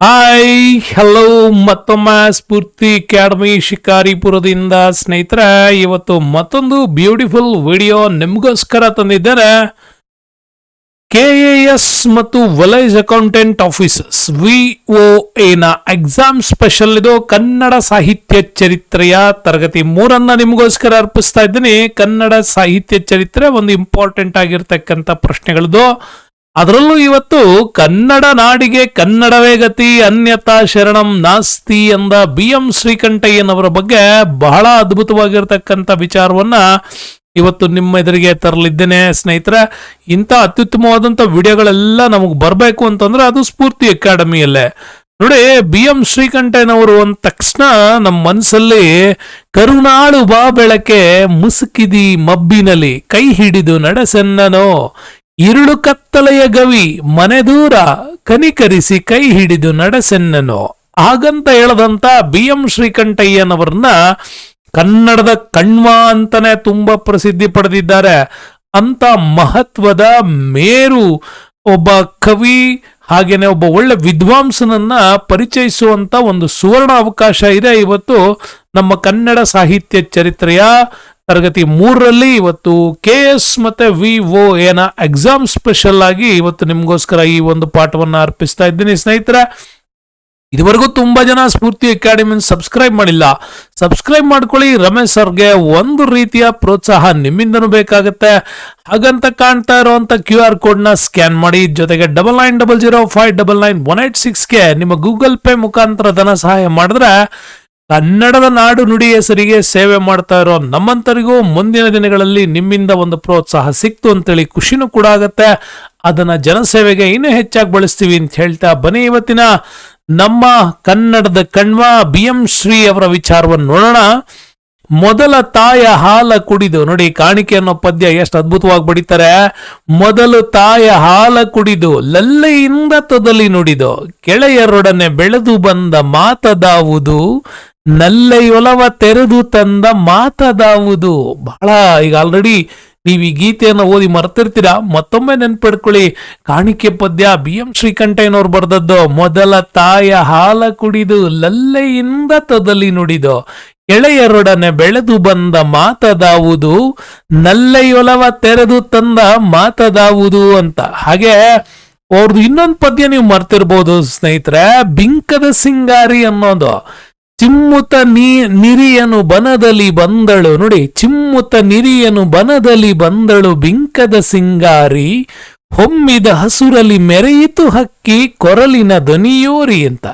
Hi hello ಮತ್ತೊಮ್ಮೆ ಸ್ಫೂರ್ತಿ academy ಶಿಕಾರಿಪುರದಿಂದ ಸ್ನೇಹಿತರೆ, ಇವತ್ತು ಮತ್ತೊಂದು ಬ್ಯೂಟಿಫುಲ್ ವಿಡಿಯೋ ನಿಮಗೋಸ್ಕರ ತಂದಿದ್ದಾರೆ ಕೆ ಎ ಎಸ್ ಮತ್ತು ವಲೈಸ್ ಅಕೌಂಟೆಂಟ್ ಆಫೀಸರ್ಸ್ ವಿ ಒ ಎನ ಎಕ್ಸಾಮ್ ಸ್ಪೆಷಲ್ ಇದು ಕನ್ನಡ ಸಾಹಿತ್ಯ ಚರಿತ್ರೆಯ ತರಗತಿ ಮೂರನ್ನ ನಿಮಗೋಸ್ಕರ ಅರ್ಪಿಸ್ತಾ ಇದ್ದೀನಿ. ಕನ್ನಡ ಸಾಹಿತ್ಯ ಚರಿತ್ರೆ ಒಂದು ಇಂಪಾರ್ಟೆಂಟ್ ಆಗಿರ್ತಕ್ಕಂಥ ಪ್ರಶ್ನೆಗಳದು. ಅದರಲ್ಲೂ ಇವತ್ತು ಕನ್ನಡ ನಾಡಿಗೆ ಕನ್ನಡವೇ ಗತಿ ಅನ್ಯತಾ ಶರಣಂ ನಾಸ್ತಿ ಎಂದ ಬಿ ಎಂ ಶ್ರೀಕಂಠಯ್ಯನವರ ಬಗ್ಗೆ ಬಹಳ ಅದ್ಭುತವಾಗಿರ್ತಕ್ಕಂಥ ವಿಚಾರವನ್ನ ಇವತ್ತು ನಿಮ್ಮ ಎದುರಿಗೆ ತರಲಿದ್ದೇನೆ. ಸ್ನೇಹಿತರೆ, ಇಂಥ ಅತ್ಯುತ್ತಮವಾದಂಥ ವಿಡಿಯೋಗಳೆಲ್ಲ ನಮಗೆ ಬರಬೇಕು ಅಂತಂದ್ರೆ ಅದು ಸ್ಫೂರ್ತಿ ಅಕಾಡೆಮಿಯಲ್ಲೇ. ನೋಡಿ, ಬಿ ಎಂ ಶ್ರೀಕಂಠಯ್ಯನವರು ಅಂದ ತಕ್ಷಣ ನಮ್ಮ ಮನಸ್ಸಲ್ಲಿ ಕರುನಾಳು ಬಾ ಬೆಳಕೆ ಮುಸುಕಿದಿ ಮಬ್ಬಿನಲ್ಲಿ, ಕೈ ಹಿಡಿದು ನಡೆಸೆನ್ನನೋ ഇരുಳು ಕತ್ತಲೆಯ ಗವಿ ಮನೆ ದೂರ ಕನಿಕರಿಸಿ ಕೈ ಹಿಡಿದು ನಡೆಸೆನ್ನನು ಹಾಗಂತ ಹೇಳದಂತ ಬಿ ಎಂ ಶ್ರೀಕಂಠಯ್ಯನವರನ್ನ ಕನ್ನಡದ ಕಣ್ವ ಅಂತಾನೆ ತುಂಬಾ ಪ್ರಸಿದ್ಧಿ ಪಡೆದಿದ್ದಾರೆ ಅಂತ ಮಹತ್ವದ ಮೇರು ಒಬ್ಬ ಕವಿ ಹಾಗೇನೆ ಒಬ್ಬ ಒಳ್ಳೆ ವಿದ್ವಾಂಸನನ್ನ ಪರಿಚಯಿಸುವಂತ ಒಂದು ಸುವರ್ಣ ಅವಕಾಶ ಇದೆ. ಇವತ್ತು ನಮ್ಮ ಕನ್ನಡ ಸಾಹಿತ್ಯ ಚರಿತ್ರೆಯ ತರಗತಿ ಮೂರರಲ್ಲಿ ಇವತ್ತು ಕೆ ಎಸ್ ಮತ್ತೆ ವಿ ಒ ಏನ ಎಕ್ಸಾಮ್ ಸ್ಪೆಷಲ್ ಆಗಿ ಇವತ್ತು ನಿಮಗೋಸ್ಕರ ಈ ಒಂದು ಪಾಠವನ್ನ ಅರ್ಪಿಸ್ತಾ ಇದ್ದೀನಿ. ಸ್ನೇಹಿತರೆ, ಇದುವರೆಗೂ ತುಂಬಾ ಜನ ಸ್ಫೂರ್ತಿ ಅಕಾಡೆಮಿ ಸಬ್ಸ್ಕ್ರೈಬ್ ಮಾಡಿಲ್ಲ. ಸಬ್ಸ್ಕ್ರೈಬ್ ಮಾಡ್ಕೊಳ್ಳಿ. ರಮೇಶ್ ಸರ್ಗೆ ಒಂದು ರೀತಿಯ ಪ್ರೋತ್ಸಾಹ ನಿಮ್ಮಿಂದನೂ ಬೇಕಾಗುತ್ತೆ. ಹಾಗಂತ ಕಾಣ್ತಾ ಇರುವಂತ ಕ್ಯೂ ಆರ್ ಕೋಡ್ನ ಸ್ಕ್ಯಾನ್ ಮಾಡಿ. ಜೊತೆಗೆ double nine double zero five double nine one eight ಸಿಕ್ಸ್ಗೆ ನಿಮ್ಮ ಗೂಗಲ್ ಪೇ ಮುಖಾಂತರ ಧನ ಸಹಾಯ ಮಾಡಿದ್ರೆ ಕನ್ನಡದ ನಾಡು ನುಡಿ ಹೆಸರಿಗೆ ಸೇವೆ ಮಾಡ್ತಾ ಇರೋ ನಮ್ಮಂತರಿಗೂ ಮುಂದಿನ ದಿನಗಳಲ್ಲಿ ನಿಮ್ಮಿಂದ ಒಂದು ಪ್ರೋತ್ಸಾಹ ಸಿಕ್ತು ಅಂತೇಳಿ ಖುಷಿನೂ ಕೂಡ ಆಗತ್ತೆ. ಅದನ್ನ ಜನಸೇವೆಗೆ ಇನ್ನೂ ಹೆಚ್ಚಾಗಿ ಬಳಸ್ತೀವಿ ಅಂತ ಹೇಳ್ತಾ ಬನ್ನಿ ಇವತ್ತಿನ ನಮ್ಮ ಕನ್ನಡದ ಕಣ್ವ ಬಿ ಎಂ ಶ್ರೀ ಅವರ ವಿಚಾರವನ್ನು ನೋಡೋಣ. ಮೊದಲ ತಾಯ ಹಾಲ ಕುಡಿದು, ನೋಡಿ ಕಾಣಿಕೆ ಅನ್ನೋ ಪದ್ಯ ಎಷ್ಟು ಅದ್ಭುತವಾಗಿ ಬಡಿತಾರೆ. ಮೊದಲು ತಾಯ ಹಾಲ ಕುಡಿದು, ಲಲ್ಲೆಯಿಂದ ತದಲಿ ನುಡಿದು, ಗೆಳೆಯರೊಡನೆ ಬೆಳೆದು ಬಂದ ಮಾತದಾವುದು. ನಲ್ಲೆಯೊಲವ ತೆರೆದು ತಂದ ಮಾತದಾವುದು. ಬಹಳ ಈಗ ಆಲ್ರೆಡಿ ನೀವು ಈ ಗೀತೆಯನ್ನು ಓದಿ ಮರ್ತಿರ್ತೀರಾ? ಮತ್ತೊಮ್ಮೆ ನೆನ್ಪಿಡ್ಕೊಳ್ಳಿ. ಕಾಣಿಕೆ ಪದ್ಯ ಬಿ ಎಂ ಶ್ರೀಕಂಠಯ್ಯನವ್ರು ಬರೆದದ್ದು, ಮೊದಲ ತಾಯ ಹಾಲ ಕುಡಿದು ಲಲ್ಲೆಯಿಂದ ತದಲಿ ನುಡಿದು, ಎಳೆಯರೊಡನೆ ಬೆಳೆದು ಬಂದ ಮಾತದಾವುದು ನಲ್ಲೆಯೊಲವ ತೆರೆದು ತಂದ ಮಾತದಾವುದು ಅಂತ. ಹಾಗೆ ಅವ್ರದ್ದು ಇನ್ನೊಂದು ಪದ್ಯ ನೀವು ಮರ್ತಿರ್ಬೋದು ಸ್ನೇಹಿತರೆ, ಬಿಂಕದ ಸಿಂಗಾರಿ ಅನ್ನೋದು. ಚಿಮ್ಮುತ ನಿರಿಯನು ಬನದಲ್ಲಿ ಬಂದಳು. ನೋಡಿ, ಚಿಮ್ಮುತ ನಿರಿಯನು ಬನದಲ್ಲಿ ಬಂದಳು. ಬಿಂಕದ ಸಿಂಗಾರಿ ಹೊಮ್ಮಿದ ಹಸುರಲ್ಲಿ ಮೆರೆಯಿತು ಹಕ್ಕಿ ಕೊರಲಿನ ದನಿಯೋರಿ ಅಂತ.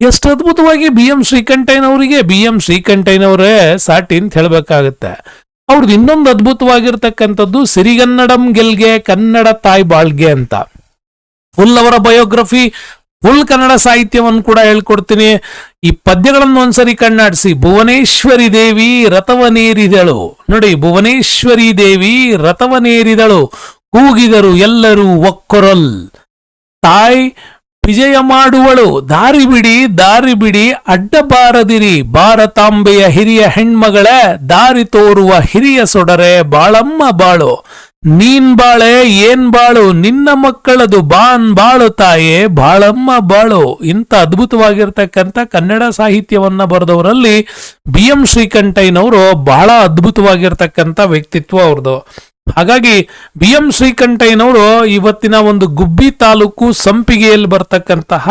ಎಷ್ಟು ಅದ್ಭುತವಾಗಿ ಬಿ ಎಂ ಶ್ರೀಕಂಠಯ್ಯನವರಿಗೆ, ಬಿ ಎಂ ಶ್ರೀಕಂಠಯ್ಯನವರೇ ಸಾಟಿ ಅಂತ ಹೇಳ್ಬೇಕಾಗತ್ತೆ. ಅವ್ರದ್ದು ಇನ್ನೊಂದು ಅದ್ಭುತವಾಗಿರ್ತಕ್ಕಂಥದ್ದು ಸಿರಿಗನ್ನಡಂ ಗೆಲ್ಗೆ ಕನ್ನಡ ತಾಯಿ ಬಾಳ್ಗೆ ಅಂತ. ಫುಲ್ ಅವರ ಬಯೋಗ್ರಫಿ ಫುಲ್ ಕನ್ನಡ ಸಾಹಿತ್ಯವನ್ನು ಕೂಡ ಹೇಳ್ಕೊಡ್ತೀನಿ. ಈ ಪದ್ಯಗಳನ್ನು ಒಂದ್ಸರಿ ಕಣ್ಣಾಡಿಸಿ. ಭುವನೇಶ್ವರಿ ದೇವಿ ರಥವನೇರಿದಳು. ನೋಡಿ, ಭುವನೇಶ್ವರಿ ದೇವಿ ರಥವನೇರಿದಳು. ಕೂಗಿದರು ಎಲ್ಲರೂ ಒಕ್ಕೊರಲ್. ತಾಯಿ ವಿಜಯ ಮಾಡುವಳು. ದಾರಿ ಬಿಡಿ ದಾರಿ ಬಿಡಿ, ಅಡ್ಡ ಬಾರದಿರಿ. ಭಾರತಾಂಬೆಯ ಹಿರಿಯ ಹೆಣ್ಮಗಳೇ, ದಾರಿ ತೋರುವ ಹಿರಿಯ ಸೊಡರೆ, ಬಾಳಮ್ಮ ಬಾಳು. ನೀನ್ ಬಾಳೆ, ಏನ್ ಬಾಳು? ನಿನ್ನ ಮಕ್ಕಳದು ಬಾನ್ ಬಾಳು ತಾಯೇ, ಬಾಳಮ್ಮ ಬಾಳು. ಇಂಥ ಅದ್ಭುತವಾಗಿರ್ತಕ್ಕಂಥ ಕನ್ನಡ ಸಾಹಿತ್ಯವನ್ನ ಬರೆದವರಲ್ಲಿ ಬಿ ಎಂ ಶ್ರೀಕಂಠಯ್ಯನವರು ಬಹಳ ಅದ್ಭುತವಾಗಿರ್ತಕ್ಕಂಥ ವ್ಯಕ್ತಿತ್ವ ಅವ್ರದ್ದು ಹಾಗಾಗಿ ಬಿ ಎಂ ಶ್ರೀಕಂಠಯ್ಯನವರು ಇವತ್ತಿನ ಒಂದು ಗುಬ್ಬಿ ತಾಲೂಕು ಸಂಪಿಗೆಯಲ್ಲಿ ಬರ್ತಕ್ಕಂತಹ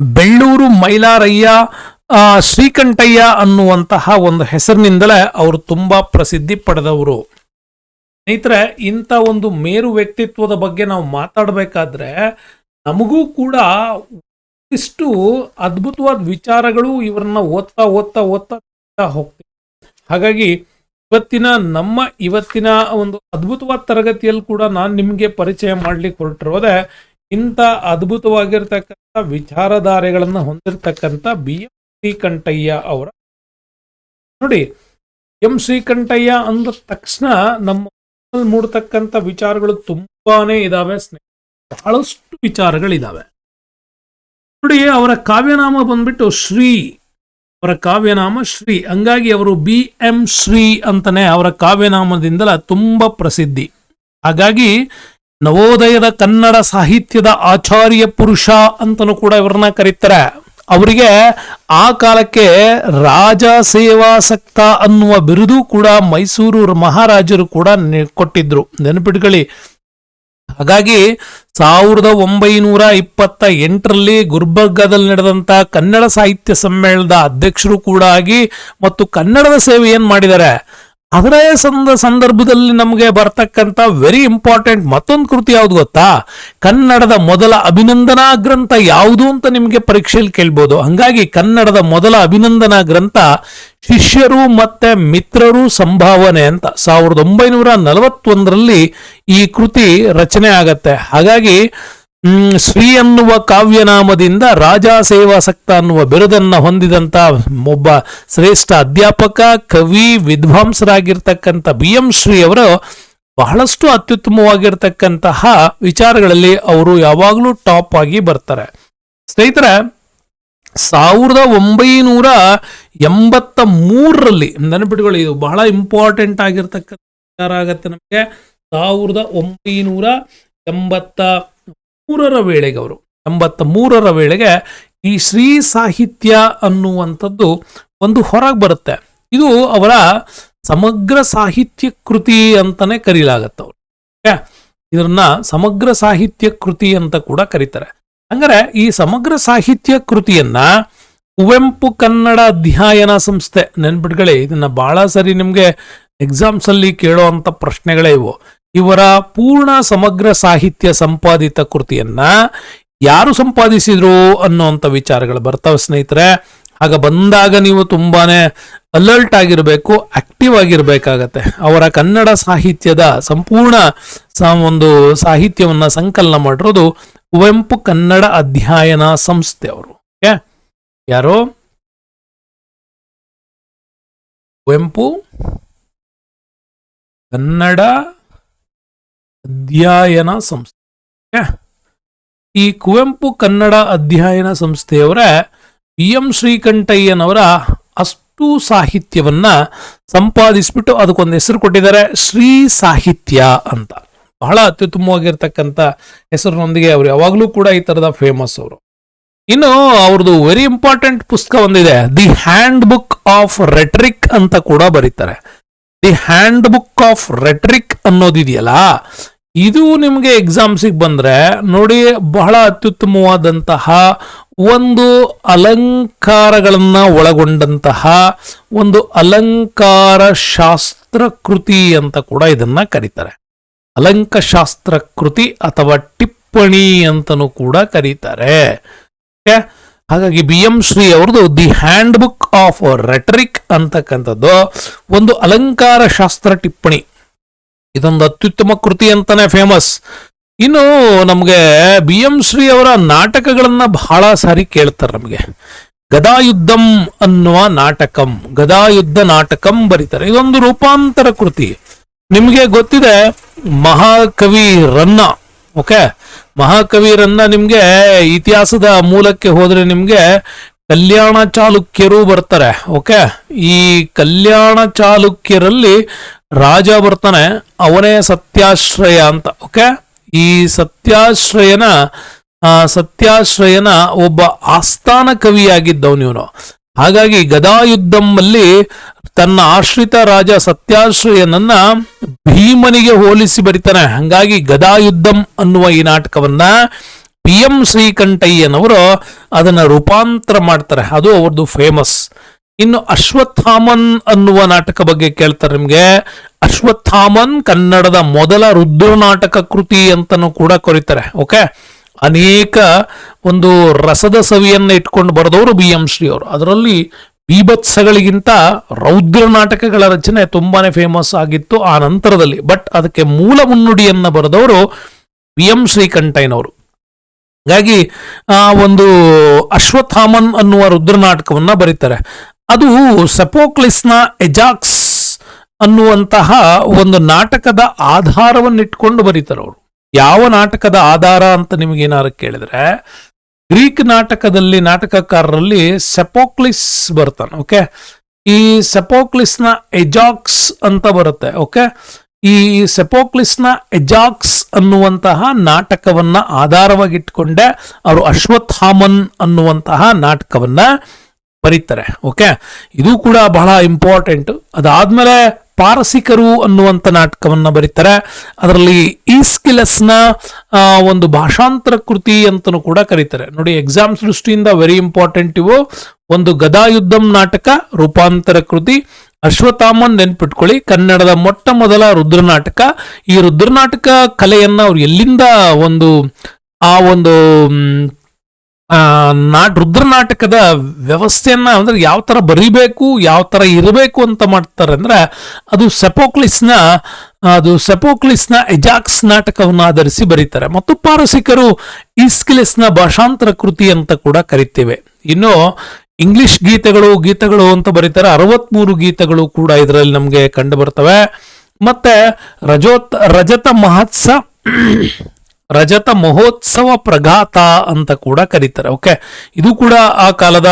ಬೆಳ್ಳೂರು ಮೈಲಾರಯ್ಯ ಶ್ರೀಕಂಠಯ್ಯ ಅನ್ನುವಂತಹ ಒಂದು ಹೆಸರಿನಿಂದಲೇ ಅವರು ತುಂಬಾ ಪ್ರಸಿದ್ಧಿ ಪಡೆದವರು. ಸ್ನೇಹಿತರೆ, ಇಂಥ ಒಂದು ಮೇರು ವ್ಯಕ್ತಿತ್ವದ ಬಗ್ಗೆ ನಾವು ಮಾತಾಡಬೇಕಾದ್ರೆ, ನಮಗೂ ಕೂಡ ಇಷ್ಟು ಅದ್ಭುತವಾದ ವಿಚಾರಗಳು ಇವರನ್ನ ಓದ್ತಾ ಓದ್ತಾ ಓದ್ತಾ ಹೋಗ್ತೀವಿ ಹಾಗಾಗಿ ಇವತ್ತಿನ ನಮ್ಮ ಇವತ್ತಿನ ಒಂದು ಅದ್ಭುತವಾದ ತರಗತಿಯಲ್ಲಿ ಕೂಡ ನಾನು ನಿಮಗೆ ಪರಿಚಯ ಮಾಡ್ಲಿಕ್ಕೆ ಹೊರಟಿರೋದೆ, ಇಂಥ ಅದ್ಭುತವಾಗಿರ್ತಕ್ಕಂಥ ವಿಚಾರಧಾರೆಗಳನ್ನು ಹೊಂದಿರತಕ್ಕಂಥ ಬಿ ಎಂ ಶ್ರೀಕಂಠಯ್ಯ ಅವರ. ನೋಡಿ ಎಂ ಶ್ರೀಕಂಠಯ್ಯ ಅಂದ ತಕ್ಷಣ ನಮ್ಮ ಮೂಡ್ತಕ್ಕಂಥ ವಿಚಾರಗಳು ತುಂಬಾನೇ ಇದಾವೆ ಸ್ನೇಹಿತರೆ ಬಹಳಷ್ಟು ವಿಚಾರಗಳಿದಾವೆ. ನೋಡಿ ಅವರ ಕಾವ್ಯನಾಮ ಬಂದ್ಬಿಟ್ಟು ಶ್ರೀ, ಅವರ ಕಾವ್ಯನಾಮ ಶ್ರೀ. ಹಂಗಾಗಿ ಅವರು ಬಿ ಎಂ ಶ್ರೀ ಅಂತಾನೆ ಅವರ ಕಾವ್ಯನಾಮದಿಂದಲ ತುಂಬಾ ಪ್ರಸಿದ್ಧಿ. ಹಾಗಾಗಿ ನವೋದಯದ ಕನ್ನಡ ಸಾಹಿತ್ಯದ ಆಚಾರ್ಯ ಪುರುಷ ಅಂತಲೂ ಕೂಡ ಇವ್ರನ್ನ ಕರೀತಾರೆ. ಅವರಿಗೆ ಆ ಕಾಲಕ್ಕೆ ರಾಜ ಸೇವಾಸಕ್ತ ಅನ್ನುವ ಬಿರುದು ಕೂಡ ಮೈಸೂರು ಮಹಾರಾಜರು ಕೂಡ ಕೊಟ್ಟಿದ್ರು. ನೆನಪಿಟ್ಕೊಳ್ಳಿ. ಹಾಗಾಗಿ ಸಾವಿರದ ಒಂಬೈನೂರ ಇಪ್ಪತ್ತ ಎಂಟರಲ್ಲಿ ಗುಲ್ಬರ್ಗಾದಲ್ಲಿ ನಡೆದಂತ ಕನ್ನಡ ಸಾಹಿತ್ಯ ಸಮ್ಮೇಳನದ ಅಧ್ಯಕ್ಷರು ಕೂಡ ಆಗಿ ಮತ್ತು ಕನ್ನಡದ ಸೇವೆ ಏನ್ ಮಾಡಿದ್ದಾರೆ. ಅದರ ಸಂದ, ಸಂದರ್ಭದಲ್ಲಿ ನಮಗೆ ಬರ್ತಕ್ಕಂಥ ವೆರಿ ಇಂಪಾರ್ಟೆಂಟ್ ಮತ್ತೊಂದು ಕೃತಿ ಯಾವ್ದು ಗೊತ್ತಾ? ಕನ್ನಡದ ಮೊದಲ ಅಭಿನಂದನಾ ಗ್ರಂಥ ಯಾವುದು ಅಂತ ನಿಮಗೆ ಪರೀಕ್ಷೆಯಲ್ಲಿ ಕೇಳ್ಬೋದು. ಹಂಗಾಗಿ ಕನ್ನಡದ ಮೊದಲ ಅಭಿನಂದನಾ ಗ್ರಂಥ ಶಿಷ್ಯರು ಮತ್ತೆ ಮಿತ್ರರು ಸಂಭಾವನೆ ಅಂತ. ಸಾವಿರದ ಒಂಬೈನೂರ ನಲವತ್ತೊಂದರಲ್ಲಿ ಈ ಕೃತಿ ರಚನೆ ಆಗತ್ತೆ. ಹಾಗಾಗಿ ಶ್ರೀ ಅನ್ನುವ ಕಾವ್ಯನಾಮದಿಂದ ರಾಜಾ ಸೇವಾಸಕ್ತ ಅನ್ನುವ ಬಿರುದನ್ನ ಹೊಂದಿದಂತ ಒಬ್ಬ ಶ್ರೇಷ್ಠ ಅಧ್ಯಾಪಕ, ಕವಿ, ವಿದ್ವಾಂಸರಾಗಿರ್ತಕ್ಕಂಥ ಬಿ ಎಂ ಶ್ರೀ ಅವರು ಬಹಳಷ್ಟು ಅತ್ಯುತ್ತಮವಾಗಿರ್ತಕ್ಕಂತಹ ವಿಚಾರಗಳಲ್ಲಿ ಅವರು ಯಾವಾಗಲೂ ಟಾಪ್ ಆಗಿ ಬರ್ತಾರೆ. ಸ್ನೇಹಿತರೆ, ಸಾವಿರದ ಒಂಬೈನೂರ ಎಂಬತ್ತ ಮೂರರಲ್ಲಿ, ನೆನಪಿಟ್ಕೊಳ್ಳಿ, ಇದು ಬಹಳ ಇಂಪಾರ್ಟೆಂಟ್ ಆಗಿರ್ತಕ್ಕಂಥ ವಿಚಾರ ಆಗತ್ತೆ ನಮಗೆ. ಸಾವಿರದ ಒಂಬೈನೂರ ಎಂಬತ್ತ ಮೂರರ ವೇಳೆಗೆ ಅವರು. ಎಂಬತ್ತ ಮೂರರ ವೇಳೆಗೆ ಈ ಶ್ರೀ ಸಾಹಿತ್ಯ ಅನ್ನುವಂಥದ್ದು ಒಂದು ಹೊರಗೆ ಬರುತ್ತೆ. ಇದು ಅವರ ಸಮಗ್ರ ಸಾಹಿತ್ಯ ಕೃತಿ ಅಂತಲೇ ಕರೀಲಾಗತ್ತೆ ಅವರು. ಇದನ್ನ ಸಮಗ್ರ ಸಾಹಿತ್ಯ ಕೃತಿ ಅಂತ ಕೂಡ ಕರೀತಾರೆ. ಹಂಗಾರೆ ಈ ಸಮಗ್ರ ಸಾಹಿತ್ಯ ಕೃತಿಯನ್ನ ಕುವೆಂಪು ಕನ್ನಡ ಅಧ್ಯಯನ ಸಂಸ್ಥೆ ನೆನ್ಬಿಟ್ಗಳಿ ಇದನ್ನ ಬಹಳ ಸರಿ ನಿಮ್ಗೆ ಎಕ್ಸಾಮ್ಸ್ ಅಲ್ಲಿ ಕೇಳುವಂತ ಪ್ರಶ್ನೆಗಳೇ ಇವು. ಇವರ ಪೂರ್ಣ ಸಮಗ್ರ ಸಾಹಿತ್ಯ ಸಂಪಾದಿತ ಕೃತಿಯನ್ನ ಯಾರು ಸಂಪಾದಿಸಿದ್ರು ಅನ್ನುವಂತ ವಿಚಾರಗಳು ಬರ್ತವೆ ಸ್ನೇಹಿತರೆ. ಆಗ ಬಂದಾಗ ನೀವು ತುಂಬಾನೇ ಅಲರ್ಟ್ ಆಗಿರಬೇಕು ಆಕ್ಟಿವ್ ಆಗಿರ್ಬೇಕಾಗತ್ತೆ. ಅವರ ಕನ್ನಡ ಸಾಹಿತ್ಯದ ಸಂಪೂರ್ಣ ಒಂದು ಸಾಹಿತ್ಯವನ್ನ ಸಂಕಲನ ಮಾಡಿರೋದು ಕುವೆಂಪು ಕನ್ನಡ ಅಧ್ಯಯನ ಸಂಸ್ಥೆ ಅವರು. ಓಕೆ? ಯಾರು? ಕುವೆಂಪು ಕನ್ನಡ ಅಧ್ಯಯನ ಸಂಸ್ಥೆ. ಈ ಕುವೆಂಪು ಕನ್ನಡ ಅಧ್ಯಯನ ಸಂಸ್ಥೆಯವರ ಬಿ ಎಂ ಶ್ರೀಕಂಠಯ್ಯನವರ ಅಷ್ಟು ಸಾಹಿತ್ಯವನ್ನ ಸಂಪಾದಿಸ್ಬಿಟ್ಟು ಅದಕ್ಕೊಂದು ಹೆಸರು ಕೊಟ್ಟಿದ್ದಾರೆ, ಶ್ರೀ ಸಾಹಿತ್ಯ ಅಂತ. ಬಹಳ ಅತ್ಯುತ್ತಮವಾಗಿರ್ತಕ್ಕಂಥ ಹೆಸರಿನೊಂದಿಗೆ ಅವರು ಯಾವಾಗಲೂ ಕೂಡ ಈ ತರದ ಫೇಮಸ್ ಅವರು. ಇನ್ನು ಅವ್ರದ್ದು ವೆರಿ ಇಂಪಾರ್ಟೆಂಟ್ ಪುಸ್ತಕ ಒಂದಿದೆ the handbook of rhetoric ಅಂತ ಕೂಡ ಬರೀತಾರೆ. The handbook of rhetoric ಅನ್ನೋದಿದೆಯಲ್ಲ ಇದು ನಿಮಗೆ ಎಕ್ಸಾಮ್ಸಿಗೆ ಬಂದರೆ ನೋಡಿ ಬಹಳ ಅತ್ಯುತ್ತಮವಾದಂತಹ ಒಂದು ಅಲಂಕಾರಗಳನ್ನು ಒಳಗೊಂಡಂತಹ ಒಂದು ಅಲಂಕಾರ ಶಾಸ್ತ್ರ ಕೃತಿ ಅಂತ ಕೂಡ ಇದನ್ನ ಕರೀತಾರೆ. ಅಲಂಕಶಾಸ್ತ್ರ ಕೃತಿ ಅಥವಾ ಟಿಪ್ಪಣಿ ಅಂತನೂ ಕೂಡ ಕರೀತಾರೆ? ಹಾಗಾಗಿ ಬಿ ಎಂ ಶ್ರೀ ಅವ್ರದ್ದು the handbook of rhetoric ಅಂತಕ್ಕಂಥದ್ದು ಒಂದು ಅಲಂಕಾರ ಶಾಸ್ತ್ರ ಟಿಪ್ಪಣಿ. ಇದೊಂದು ಅತ್ಯುತ್ತಮ ಕೃತಿ ಅಂತಾನೆ ಫೇಮಸ್ ಇನ್ನು ನಮಗೆ ಬಿ ಎಂ ಶ್ರೀ ಅವರ ನಾಟಕಗಳನ್ನ ಬಹಳ ಸಾರಿ ಕೇಳ್ತಾರೆ ನಮಗೆ. ಗದಾಯುದ್ಧಂ ಅನ್ನುವ ನಾಟಕಂ, ಗದಾಯುದ್ಧ ನಾಟಕಂ ಬರೀತಾರೆ. ಇದೊಂದು ರೂಪಾಂತರ ಕೃತಿ. ನಿಮಗೆ ಗೊತ್ತಿದೆ, ಮಹಾಕವಿ ರನ್ನ ಓಕೆ ಮಹಾಕವಿ ರನ್ನ ನಿಮ್ಗೆ ಇತಿಹಾಸದ ಮೂಲಕ್ಕೆ ಹೋದ್ರೆ ನಿಮ್ಗೆ ಕಲ್ಯಾಣ ಚಾಲುಕ್ಯರು ಬರ್ತಾರೆ ಓಕೆ ಈ ಕಲ್ಯಾಣ ಚಾಲುಕ್ಯರಲ್ಲಿ ರಾಜ ಬರ್ತಾನೆ ಅವನೇ ಸತ್ಯಾಶ್ರಯ ಅಂತ, ಓಕೆ? ಈ ಸತ್ಯಾಶ್ರಯನ ಸತ್ಯಾಶ್ರಯನ ಒಬ್ಬ ಆಸ್ಥಾನ ಕವಿಯಾಗಿದ್ದವನು ಇವನು. ಹಾಗಾಗಿ ಗದಾಯುದ್ಧಂನಲ್ಲಿ ತನ್ನ ಆಶ್ರಿತ ರಾಜ ಸತ್ಯಾಶ್ರಯನನ್ನ ಭೀಮನಿಗೆ ಹೋಲಿಸಿ ಬರಿತಾನೆ. ಹಂಗಾಗಿ ಗದಾಯುದ್ಧಂ ಅನ್ನುವ ಈ ನಾಟಕವನ್ನ ಪಿ ಎಂ ಶ್ರೀಕಂಠಯ್ಯನವರು ಅದನ್ನ ರೂಪಾಂತರ ಮಾಡ್ತಾರೆ. ಅದು ಅವ್ರದ್ದು ಫೇಮಸ್ ಇನ್ನು ಅಶ್ವತ್ಥಾಮನ್ ಅನ್ನುವ ನಾಟಕ ಬಗ್ಗೆ ಕೇಳ್ತಾರೆ ನಿಮಗೆ. ಅಶ್ವತ್ಥಾಮನ್ ಕನ್ನಡದ ಮೊದಲ ರುದ್ರ ನಾಟಕ ಕೃತಿ ಅಂತನೂ ಕೂಡ ಕರೀತಾರೆ, ಓಕೆ? ಅನೇಕ ಒಂದು ರಸದ ಸವಿಯನ್ನ ಇಟ್ಕೊಂಡು ಬರೆದವರು ಬಿ ಎಂ ಶ್ರೀ ಅವರು ಅದರಲ್ಲಿ ಬೀಭತ್ಸಗಳಿಗಿಂತ ರೌದ್ರ ನಾಟಕಗಳ ರಚನೆ ತುಂಬಾನೇ ಫೇಮಸ್ ಆಗಿತ್ತು ಆ ನಂತರದಲ್ಲಿ. ಬಟ್ ಅದಕ್ಕೆ ಮೂಲ ಮುನ್ನುಡಿಯನ್ನು ಬರೆದವರು ಬಿ ಎಂ ಶ್ರೀಕಂಠಯ್ಯನವರು. ಹಾಗಾಗಿ ಆ ಒಂದು ಅಶ್ವತ್ಥಾಮನ್ ಅನ್ನುವ ರುದ್ರ ನಾಟಕವನ್ನ ಬರೀತಾರೆ. ಅದು ಸಪೋಕ್ಲಿಸ್ನ ಎಜಾಕ್ಸ್ ಅನ್ನುವಂತಹ ಒಂದು ನಾಟಕದ ಆಧಾರವನ್ನಿಟ್ಕೊಂಡು ಬರೀತಾರೆ ಅವರು. ಯಾವ ನಾಟಕದ ಆಧಾರ ಅಂತ ನಿಮಗೆ ಏನಾರು ಕೇಳಿದ್ರೆ, ಗ್ರೀಕ್ ನಾಟಕದಲ್ಲಿ, ನಾಟಕಕಾರರಲ್ಲಿ ಸೆಪೋಕ್ಲಿಸ್ ಬರ್ತಾನೆ, ಓಕೆ? ಈ ಸೆಪೋಕ್ಲಿಸ್ನ ಎಜಾಕ್ಸ್ ಅಂತ ಬರುತ್ತೆ, ಓಕೆ? ಈ ಸೆಪೋಕ್ಲಿಸ್ನ ಎಜಾಕ್ಸ್ ಅನ್ನುವಂತಹ ನಾಟಕವನ್ನ ಆಧಾರವಾಗಿಟ್ಕೊಂಡೆ ಅವರು ಅಶ್ವತ್ಥಾಮನ್ ಅನ್ನುವಂತಹ ನಾಟಕವನ್ನ ಬರೀತಾರೆ ಓಕೆ ಇದು ಕೂಡ ಬಹಳ ಇಂಪಾರ್ಟೆಂಟ್ ಅದಾದ್ಮೇಲೆ ಪಾರಸಿಕರು ಅನ್ನುವಂಥ ನಾಟಕವನ್ನು ಬರೀತಾರೆ. ಅದರಲ್ಲಿ ಈಸ್ಕಿಲಸ್ನ ಸ್ಕಿಲಸ್ನ ಒಂದು ಭಾಷಾಂತರ ಕೃತಿ ಅಂತಲೂ ಕೂಡ ಕರೀತಾರೆ. ನೋಡಿ ಎಕ್ಸಾಮ್ಸ್ ದೃಷ್ಟಿಯಿಂದ ವೆರಿ ಇಂಪಾರ್ಟೆಂಟ್ ಇವು. ಒಂದು ಗದಾಯುದ್ಧಂ ನಾಟಕ, ರೂಪಾಂತರ ಕೃತಿ. ಅಶ್ವತ್ಥಾಮನ್ ನೆನ್ಪಿಟ್ಕೊಳ್ಳಿ, ಕನ್ನಡದ ಮೊಟ್ಟ ಮೊದಲ ರುದ್ರನಾಟಕ. ಈ ರುದ್ರನಾಟಕ ಕಲೆಯನ್ನ ಅವ್ರು ಎಲ್ಲಿಂದ ಒಂದು, ಆ ಒಂದು ನಾಟ್ ರುದ್ರನಾಟಕದ ವ್ಯವಸ್ಥೆಯನ್ನ ಅಂದ್ರೆ ಯಾವ ತರ ಬರಿಬೇಕು, ಯಾವ ತರ ಇರಬೇಕು ಅಂತ ಮಾಡ್ತಾರೆ ಅಂದ್ರೆ, ಅದು ಸೆಪೋಕ್ಲಿಸ್ನ ಅದು ಸೆಪೋಕ್ಲಿಸ್ನ ಎಜಾಕ್ಸ್ ನಾಟಕವನ್ನು ಆಧರಿಸಿ ಬರೀತಾರೆ. ಮತ್ತು ಪಾರಸಿಕರು ಈಸ್ಕಿಲಿಸ್ನ ಭಾಷಾಂತರ ಕೃತಿ ಅಂತ ಕೂಡ ಕರಿತೇವೆ. ಇನ್ನು ಇಂಗ್ಲಿಷ್ ಗೀತೆಗಳು ಗೀತೆಗಳು ಅಂತ ಬರೀತಾರೆ. ಅರವತ್ಮೂರು ಗೀತೆಗಳು ಕೂಡ ಇದರಲ್ಲಿ ನಮಗೆ ಕಂಡು ಬರ್ತವೆ. ಮತ್ತೆ ರಜೋತ್, ರಜತ ಮಹೋತ್ಸ ರಜತ ಮಹೋತ್ಸವ ಪ್ರಘಾತ ಅಂತ ಕೂಡ ಕರೀತಾರೆ. ಓಕೆ ಇದು ಕೂಡ ಆ ಕಾಲದ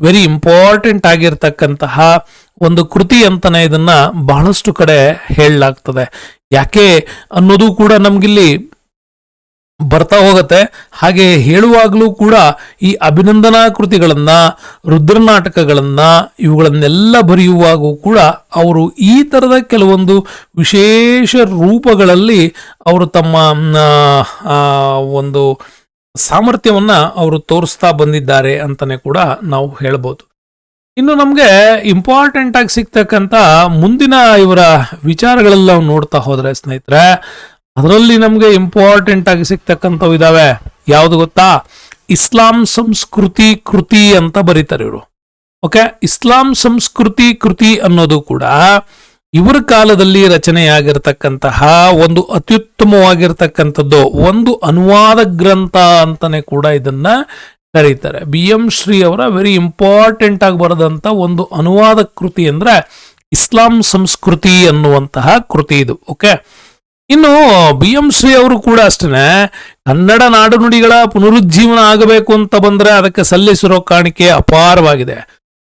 ವೆರಿ ಇಂಪಾರ್ಟೆಂಟ್ ಆಗಿರ್ತಕ್ಕಂತಹ ಒಂದು ಕೃತಿ ಅಂತಾನೆ ಇದನ್ನ ಬಹಳಷ್ಟು ಕಡೆ ಹೇಳಲಾಗ್ತದೆ. ಯಾಕೆ ಅನ್ನೋದು ಕೂಡ ನಮ್ಗಿಲ್ಲಿ ಬರ್ತಾ ಹೋಗುತ್ತೆ. ಹಾಗೆ ಹೇಳುವಾಗಲೂ ಕೂಡ ಈ ಅಭಿನಂದನಾ ಕೃತಿಗಳನ್ನ ರುದ್ರನಾಟಕಗಳನ್ನ ಇವುಗಳನ್ನೆಲ್ಲ ಬರೆಯುವಾಗೂ ಕೂಡ ಅವರು ಈ ತರದ ಕೆಲವೊಂದು ವಿಶೇಷ ರೂಪಗಳಲ್ಲಿ ಅವರು ತಮ್ಮ ಒಂದು ಸಾಮರ್ಥ್ಯವನ್ನ ಅವರು ತೋರಿಸ್ತಾ ಬಂದಿದ್ದಾರೆ ಅಂತಲೇ ಕೂಡ ನಾವು ಹೇಳ್ಬೋದು. ಇನ್ನು ನಮಗೆ ಇಂಪಾರ್ಟೆಂಟ್ ಆಗಿ ಸಿಗ್ತಕ್ಕಂಥ ಮುಂದಿನ ಇವರ ವಿಚಾರಗಳೆಲ್ಲ ನೋಡ್ತಾ ಹೋದ್ರೆ ಸ್ನೇಹಿತರೆ ಅದರಲ್ಲಿ ನಮಗೆ ಇಂಪಾರ್ಟೆಂಟ್ ಆಗಿ ಸಿಗ್ತಕ್ಕಂಥವು ಇದಾವೆ. ಯಾವುದು ಗೊತ್ತಾ? ಇಸ್ಲಾಂ ಸಂಸ್ಕೃತಿ ಕೃತಿ ಅಂತ ಬರೀತಾರೆ ಇವರು. ಓಕೆ ಇಸ್ಲಾಂ ಸಂಸ್ಕೃತಿ ಕೃತಿ ಅನ್ನೋದು ಕೂಡ ಇವರ ಕಾಲದಲ್ಲಿ ರಚನೆಯಾಗಿರ್ತಕ್ಕಂತಹ ಒಂದು ಅತ್ಯುತ್ತಮವಾಗಿರ್ತಕ್ಕಂಥದ್ದು, ಒಂದು ಅನುವಾದ ಗ್ರಂಥ ಅಂತಾನೆ ಕೂಡ ಇದನ್ನ ಕರೀತಾರೆ. ಬಿ ಎಂ ಶ್ರೀ ಅವರ ವೆರಿ ಇಂಪಾರ್ಟೆಂಟ್ ಆಗಿ ಬರೆದಂತ ಒಂದು ಅನುವಾದ ಕೃತಿ ಅಂದ್ರೆ ಇಸ್ಲಾಂ ಸಂಸ್ಕೃತಿ ಅನ್ನುವಂತಹ ಕೃತಿ ಇದು. ಓಕೆ ಇನ್ನು ಬಿ ಎಂ ಶ್ರೀ ಅವರು ಕೂಡ ಅಷ್ಟೇ ಕನ್ನಡ ನಾಡು ನುಡಿಗಳ ಪುನರುಜ್ಜೀವನ ಆಗಬೇಕು ಅಂತ ಬಂದರೆ ಅದಕ್ಕೆ ಸಲ್ಲಿಸಿರೋ ಕಾಣಿಕೆ ಅಪಾರವಾಗಿದೆ.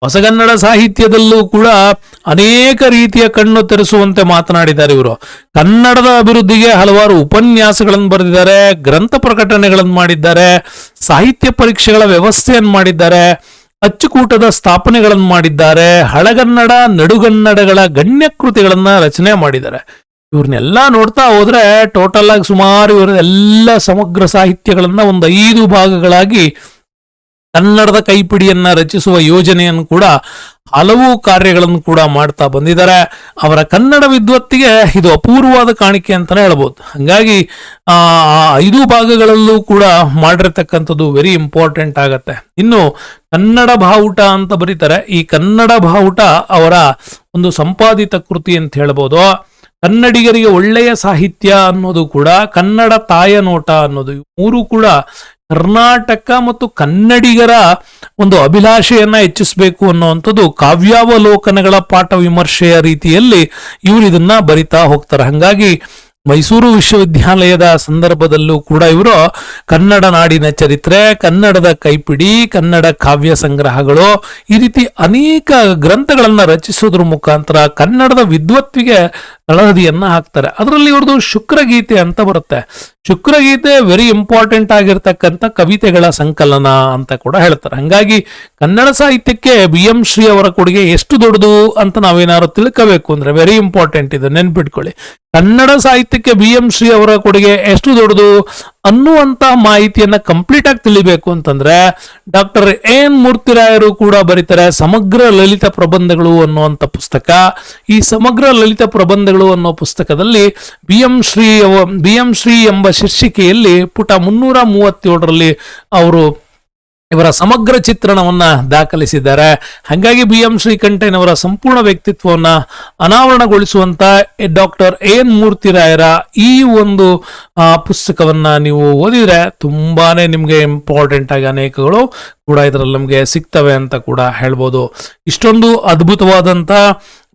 ಹೊಸಗನ್ನಡ ಸಾಹಿತ್ಯದಲ್ಲೂ ಕೂಡ ಅನೇಕ ರೀತಿಯ ಕಣ್ಣು ತೆರೆಸುವಂತೆ ಮಾತನಾಡಿದ್ದಾರೆ ಇವರು. ಕನ್ನಡದ ಅಭಿವೃದ್ಧಿಗೆ ಹಲವಾರು ಉಪನ್ಯಾಸಗಳನ್ನು ಬರೆದಿದ್ದಾರೆ, ಗ್ರಂಥ ಪ್ರಕಟಣೆಗಳನ್ನು ಮಾಡಿದ್ದಾರೆ, ಸಾಹಿತ್ಯ ಪರೀಕ್ಷೆಗಳ ವ್ಯವಸ್ಥೆಯನ್ನು ಮಾಡಿದ್ದಾರೆ, ಅಚ್ಚುಕೂಟದ ಸ್ಥಾಪನೆಗಳನ್ನು ಮಾಡಿದ್ದಾರೆ, ಹಳಗನ್ನಡ, ನಡುಗನ್ನಡಗಳ ಗಣ್ಯ ಕೃತಿಗಳನ್ನು ರಚನೆ ಮಾಡಿದ್ದಾರೆ. ಇವ್ರನ್ನೆಲ್ಲ ನೋಡ್ತಾ ಹೋದ್ರೆ ಟೋಟಲ್ ಆಗಿ ಸುಮಾರು ಇವರ ಎಲ್ಲ ಸಮಗ್ರ ಸಾಹಿತ್ಯಗಳನ್ನ ಒಂದು ಐದು ಭಾಗಗಳಾಗಿ ಕನ್ನಡದ ಕೈಪಿಡಿಯನ್ನ ರಚಿಸುವ ಯೋಜನೆಯನ್ನು ಕೂಡ ಹಲವು ಕಾರ್ಯಗಳನ್ನು ಕೂಡ ಮಾಡ್ತಾ ಬಂದಿದ್ದಾರೆ. ಅವರ ಕನ್ನಡ ವಿದ್ವತ್ತಿಗೆ ಇದು ಅಪೂರ್ವವಾದ ಕಾಣಿಕೆ ಅಂತಾನೆ ಹೇಳ್ಬೋದು. ಹಂಗಾಗಿ, ಆ ಐದು ಭಾಗಗಳಲ್ಲೂ ಕೂಡ ಮಾಡಿರ್ತಕ್ಕಂಥದ್ದು ವೆರಿ ಇಂಪಾರ್ಟೆಂಟ್ ಆಗತ್ತೆ. ಇನ್ನು ಕನ್ನಡ ಬಾವುಟ ಅಂತ ಬರೀತಾರೆ. ಈ ಕನ್ನಡ ಬಾವುಟ ಅವರ ಒಂದು ಸಂಪಾದಿತ ಕೃತಿ ಅಂತ ಹೇಳ್ಬೋದು. ಕನ್ನಡಿಗರಿಗೆ ಒಳ್ಳೆಯ ಸಾಹಿತ್ಯ ಅನ್ನೋದು ಕೂಡ ಕನ್ನಡ ತಾಯ ನೋಟ ಅನ್ನೋದು. ಮೂರು ಕೂಡ ಕರ್ನಾಟಕ ಮತ್ತು ಕನ್ನಡಿಗರ ಒಂದು ಅಭಿಲಾಷೆಯನ್ನ ಹೆಚ್ಚಿಸಬೇಕು ಅನ್ನುವಂಥದ್ದು ಕಾವ್ಯಾವಲೋಕನಗಳ ಪಾಠ ವಿಮರ್ಶೆಯ ರೀತಿಯಲ್ಲಿ ಇವರು ಇದನ್ನ ಬರಿತಾ ಹೋಗ್ತಾರೆ. ಹಂಗಾಗಿ ಮೈಸೂರು ವಿಶ್ವವಿದ್ಯಾಲಯದ ಸಂದರ್ಭದಲ್ಲೂ ಕೂಡ ಇವರು ಕನ್ನಡ ನಾಡಿನ ಚರಿತ್ರೆ, ಕನ್ನಡದ ಕೈಪಿಡಿ, ಕನ್ನಡ ಕಾವ್ಯ ಸಂಗ್ರಹಗಳು, ಈ ರೀತಿ ಅನೇಕ ಗ್ರಂಥಗಳನ್ನ ರಚಿಸೋದ್ರ ಮುಖಾಂತರ ಕನ್ನಡದ ವಿದ್ವತ್ತಿಗೆ ತಳಹದಿಯನ್ನ ಹಾಕ್ತಾರೆ. ಅದರಲ್ಲಿ ಇವ್ರದ್ದು ಶುಕ್ರಗೀತೆ ಅಂತ ಬರುತ್ತೆ. ಶುಕ್ರಗೀತೆ ವೆರಿ ಇಂಪಾರ್ಟೆಂಟ್ ಆಗಿರ್ತಕ್ಕಂಥ ಕವಿತೆಗಳ ಸಂಕಲನ ಅಂತ ಕೂಡ ಹೇಳ್ತಾರೆ. ಹಂಗಾಗಿ ಕನ್ನಡ ಸಾಹಿತ್ಯಕ್ಕೆ ಬಿ ಎಂ ಶ್ರೀ ಅವರ ಕೊಡುಗೆ ಎಷ್ಟು ದೊಡ್ಡದು ಅಂತ ನಾವೇನಾದ್ರು ತಿಳ್ಕೋಬೇಕು ಅಂದ್ರೆ ವೆರಿ ಇಂಪಾರ್ಟೆಂಟ್ ಇದು. ನೆನ್ಪಿಟ್ಕೊಳ್ಳಿ. ಕನ್ನಡ ಸಾಹಿತ್ಯಕ್ಕೆ ಬಿ ಎಂ ಶ್ರೀ ಅವರ ಕೊಡುಗೆ ಎಷ್ಟು ದೊಡ್ಡದು ಅನ್ನುವಂತ ಮಾಹಿತಿಯನ್ನ ಕಂಪ್ಲೀಟ್ ಆಗಿ ತಿಳಿಬೇಕು ಅಂತಂದ್ರೆ ಡಾಕ್ಟರ್ ಎನ್ ಮೂರ್ತಿರಾಯರು ಕೂಡ ಬರೀತಾರೆ ಸಮಗ್ರ ಲಲಿತ ಪ್ರಬಂಧಗಳು ಅನ್ನುವಂಥ ಪುಸ್ತಕ. ಈ ಸಮಗ್ರ ಲಲಿತ ಪ್ರಬಂಧಗಳು ಅನ್ನೋ ಪುಸ್ತಕದಲ್ಲಿ B M Shri B M Shri ಎಂಬ ಶೀರ್ಷಿಕೆಯಲ್ಲಿ ಪುಟ ಮುನ್ನೂರ ಮೂವತ್ತೇಳರಲ್ಲಿ ಅವರು ಇವರ ಸಮಗ್ರ ಚಿತ್ರಣವನ್ನ ದಾಖಲಿಸಿದ್ದಾರೆ. ಹಾಗಾಗಿ ಬಿ ಎಂ ಶ್ರೀಕಂಠಯ್ಯನವರ ಸಂಪೂರ್ಣ ವ್ಯಕ್ತಿತ್ವವನ್ನ ಅನಾವರಣಗೊಳಿಸುವಂತ ಡಾಕ್ಟರ್ ಎನ್ ಮೂರ್ತಿರಾಯರ ಈ ಒಂದು ಪುಸ್ತಕವನ್ನ ನೀವು ಓದಿದ್ರೆ ತುಂಬಾನೇ ನಿಮ್ಗೆ ಇಂಪಾರ್ಟೆಂಟ್ ಆಗಿ ಅನೇಕಗಳು ಕೂಡ ಇದರಲ್ಲಿ ನಮಗೆ ಸಿಗ್ತವೆ ಅಂತ ಕೂಡ ಹೇಳ್ಬೋದು. ಇಷ್ಟೊಂದು ಅದ್ಭುತವಾದಂತ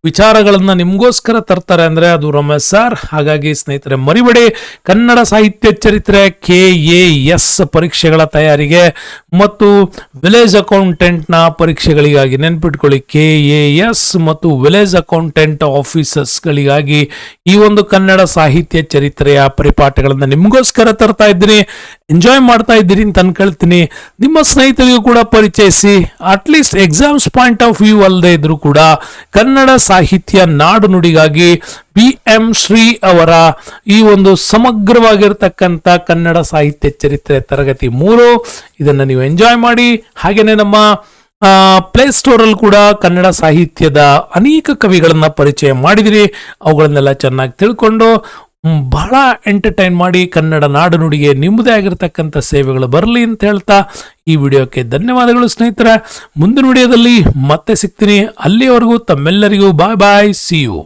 ವಿಚಾರಗಳನ್ನ ನಿಮಗೋಸ್ಕರ ತರ್ತಾರೆ ಅಂದ್ರೆ ಅದು ರಮೇಶ್ ಸರ್. ಹಾಗಾಗಿ ಸ್ನೇಹಿತರೆ, ಮರಿಬೇಡಿ. ಕನ್ನಡ ಸಾಹಿತ್ಯ ಚರಿತ್ರೆ ಕೆ ಎ ಎಸ್ ಪರೀಕ್ಷೆಗಳ ತಯಾರಿಗೆ ಮತ್ತು ವಿಲೇಜ್ ಅಕೌಂಟೆಂಟ್ನ ಪರೀಕ್ಷೆಗಳಿಗಾಗಿ ನೆನ್ಪಿಟ್ಕೊಳ್ಳಿ. ಕೆ ಎ ಎಸ್ ಮತ್ತು ವಿಲೇಜ್ ಅಕೌಂಟೆಂಟ್ ಆಫೀಸರ್ಸ್ ಗಳಿಗಾಗಿ ಈ ಒಂದು ಕನ್ನಡ ಸಾಹಿತ್ಯ ಚರಿತ್ರೆಯ ಪರಿಪಾಠಗಳನ್ನ ನಿಮಗೋಸ್ಕರ ತರ್ತಾ ಇದ್ದೀನಿ. ಎಂಜಾಯ್ ಮಾಡ್ತಾ ಇದ್ದೀರಿ ಅಂತ ಅನ್ಕೊಳ್ತೀನಿ. ನಿಮ್ಮ ಸ್ನೇಹಿತರಿಗೂ ಕೂಡ ಪರಿಚಯಿಸಿ at least exams point of view ಅಲ್ಲದೆ ಇದ್ರು ಕೂಡ, ಕನ್ನಡ ಸಾಹಿತ್ಯ ನಾಡು ನುಡಿಗಾಗಿ ಬಿ ಎಂ ಶ್ರೀ ಅವರ ಈ ಒಂದು ಸಮಗ್ರವಾಗಿರ್ತಕ್ಕಂಥ ಕನ್ನಡ ಸಾಹಿತ್ಯ ಚರಿತ್ರೆ ತರಗತಿ ಮೂರು. ಇದನ್ನ ನೀವು ಎಂಜಾಯ್ ಮಾಡಿ. ಹಾಗೇನೆ ನಮ್ಮ ಪ್ಲೇ ಸ್ಟೋರಲ್ಲಿ ಕೂಡ ಕನ್ನಡ ಸಾಹಿತ್ಯದ ಅನೇಕ ಕವಿಗಳನ್ನು ಪರಿಚಯ ಮಾಡಿದಿರಿ. ಅವುಗಳನ್ನೆಲ್ಲ ಚೆನ್ನಾಗಿ ತಿಳ್ಕೊಂಡು ಬಹಳ ಎಂಟರ್ಟೈನ್ ಮಾಡಿ ಕನ್ನಡ ನಾಡು ನುಡಿಗೆ ನಿಮ್ಮದೇ ಆಗಿರತಕ್ಕಂಥ ಸೇವೆಗಳು ಬರಲಿ ಅಂತ ಹೇಳ್ತಾ ಈ ವಿಡಿಯೋಕ್ಕೆ ಧನ್ಯವಾದಗಳು ಸ್ನೇಹಿತರೆ. ಮುಂದಿನ ವಿಡಿಯೋದಲ್ಲಿ ಮತ್ತೆ ಸಿಗ್ತೀನಿ. ಅಲ್ಲಿಯವರೆಗೂ ತಮ್ಮೆಲ್ಲರಿಗೂ ಬಾಯ್ ಬಾಯ್ ಸಿ ಯು